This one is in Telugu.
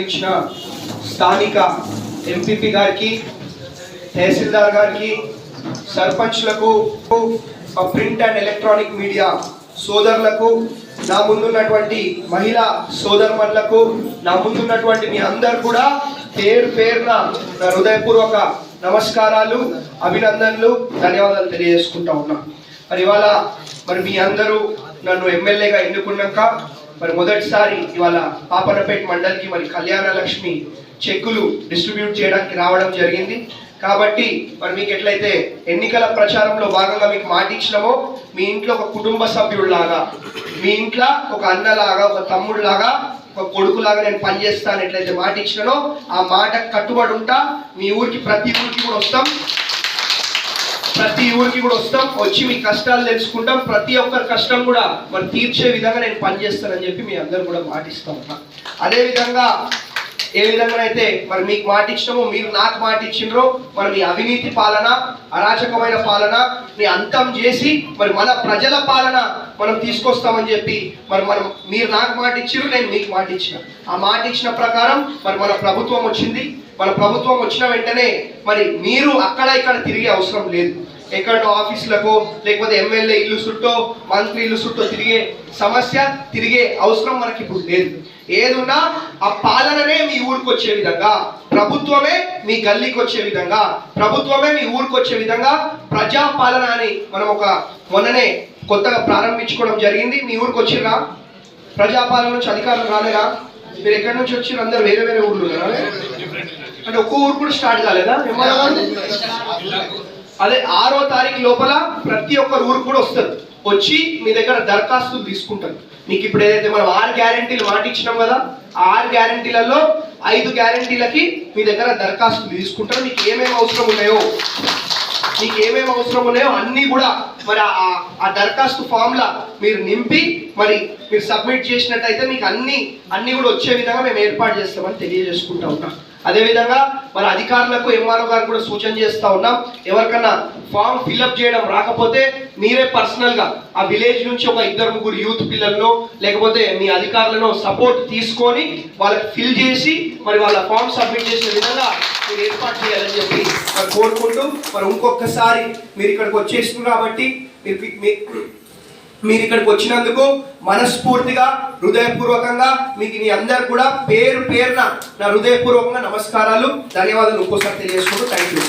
అలంకరించిన స్థానిక ఎంపీపీ గారికి తహసీల్దార్ గారికి సర్పంచ్లకు ప్రింట్ అండ్ ఎలక్ట్రానిక్ మీడియా సోదరులకు నా ముందున్నటువంటి మహిళా సోదరుమణులకు నా ముందున్నటువంటి మీ అందరు కూడా పేరు పేరున నా హృదయపూర్వక నమస్కారాలు అభినందనలు ధన్యవాదాలు తెలియజేసుకుంటా ఉన్నా. మరి ఇవాళ మరి మీ అందరూ నన్ను ఎమ్మెల్యేగా ఎన్నుకున్నాక మరి మొదటిసారి ఇవాళ పాపనపేట మండలికి మరి కళ్యాణ లక్ష్మి చెక్కులు డిస్ట్రిబ్యూట్ చేయడానికి రావడం జరిగింది. కాబట్టి మరి మీకు ఎట్లయితే ఎన్నికల ప్రచారంలో భాగంగా మీకు మాట ఇచ్చినామో మీ ఇంట్లో ఒక కుటుంబ సభ్యుడిలాగా మీ ఇంట్లో ఒక అన్నలాగా ఒక తమ్ముడిలాగా ఒక కొడుకులాగా నేను పనిచేస్తాను ఎట్లయితే మాట ఇచ్చినానో ఆ మాట కట్టుబడి ఉంటా. మీ ఊరికి ప్రతి ఊరికి కూడా వస్తాం. ప్రతి ఊరికి కూడా వస్తాం వచ్చి మీ కష్టాలు తెలుసుకుంటాం. ప్రతి ఒక్కరి కష్టం కూడా మరి తీర్చే విధంగా నేను పనిచేస్తానని చెప్పి మీ అందరు కూడా మాటిస్తా. అదేవిధంగా అదే విధంగా ఏ విధంగా అయితే మరి మీకు మాట ఇచ్చినామో మీరు నాకు మాట ఇచ్చిండ్రో మరి మీ అవినీతి పాలన అరాచకమైన పాలన ని అంతం చేసి మరి మన ప్రజల పాలన మనం తీసుకొస్తామని చెప్పి మరి మనం మీరు నాకు మాట ఇచ్చిర్రు నేను మీకు మాట ఇచ్చిన ఆ మాట ఇచ్చిన ప్రకారం మరి మన ప్రభుత్వం వచ్చింది. మన ప్రభుత్వం వచ్చిన వెంటనే మరి మీరు అక్కడ ఇక్కడ తిరిగే అవసరం లేదు. ఎక్కడో ఆఫీసులకు లేకపోతే ఎమ్మెల్యే ఇల్లు చుట్టో మంత్రి ఇల్లు చుట్టూ తిరిగే సమస్య తిరిగే అవసరం మనకి ఇప్పుడు లేదు. ఏదున్నా ఆ పాలననే మీ ఊరికి వచ్చే విధంగా ప్రభుత్వమే మీ గల్లీకి వచ్చే విధంగా ప్రభుత్వమే మీ ఊరికి వచ్చే విధంగా ప్రజా పాలన అని మనం ఒక మొన్ననే కొత్తగా ప్రారంభించుకోవడం జరిగింది. మీ ఊరికి వచ్చిర్రా ప్రజాపాలన నుంచి అధికారులు రాలేదా? మీరు ఎక్కడి నుంచి వచ్చిర్రు? అందరు వేరే వేరే ఊర్లు అంటే ఒక్క ఊరు కూడా స్టార్ట్ కాలేదా? అదే ఆరో తారీఖు లోపల ప్రతి ఒక్కరు ఊరికి కూడా వస్తారు. వచ్చి మీ దగ్గర దరఖాస్తులు తీసుకుంటారు. మీకు ఇప్పుడు ఏదైతే మనం ఆరు గ్యారంటీలు మాట ఇచ్చినాం కదా ఆరు గ్యారంటీలలో ఐదు గ్యారంటీలకి మీ దగ్గర దరఖాస్తులు తీసుకుంటారు. మీకు ఏమేమి అవసరం ఉన్నాయో మీకు ఏమేమి అవసరం ఉన్నాయో అన్నీ కూడా మరి ఆ- ఆ దరఖాస్తు ఫామ్లా మీరు నింపి మరి మీరు సబ్మిట్ చేసినట్టయితే మీకు అన్ని అన్ని కూడా వచ్చే విధంగా మేము ఏర్పాటు చేస్తామని తెలియజేసుకుంటా ఉంటాం అదేవిధంగా మన అధికారులకు ఎంఆర్ఓ గారు కూడా సూచన చేస్తూ ఉన్నాం. ఎవరికన్నా ఫామ్ ఫిల్అప్ చేయడం రాకపోతే మీరే పర్సనల్గా ఆ విలేజ్ నుంచి ఒక ఇద్దరు ముగ్గురు యూత్ పిల్లలను లేకపోతే మీ అధికారులను సపోర్ట్ తీసుకొని వాళ్ళకి ఫిల్ చేసి మరి వాళ్ళ ఫామ్ సబ్మిట్ చేసే విధంగా మీరు ఏర్పాటు చేయాలని చెప్పి మరి కోరుకుంటూ మరి ఇంకొకసారి మీరు ఇక్కడికి వచ్చేస్తున్నారు కాబట్టి మీరు మీ- మీరు ఇక్కడికి వచ్చినందుకు మనస్ఫూర్తిగా హృదయపూర్వకంగా మీకు మీ అందరు కూడా పేరు పేరున నా హృదయపూర్వకంగా నమస్కారాలు ధన్యవాదాలు ఒక్కోసారి తెలియజేసుకుంటూ థ్యాంక్ యూ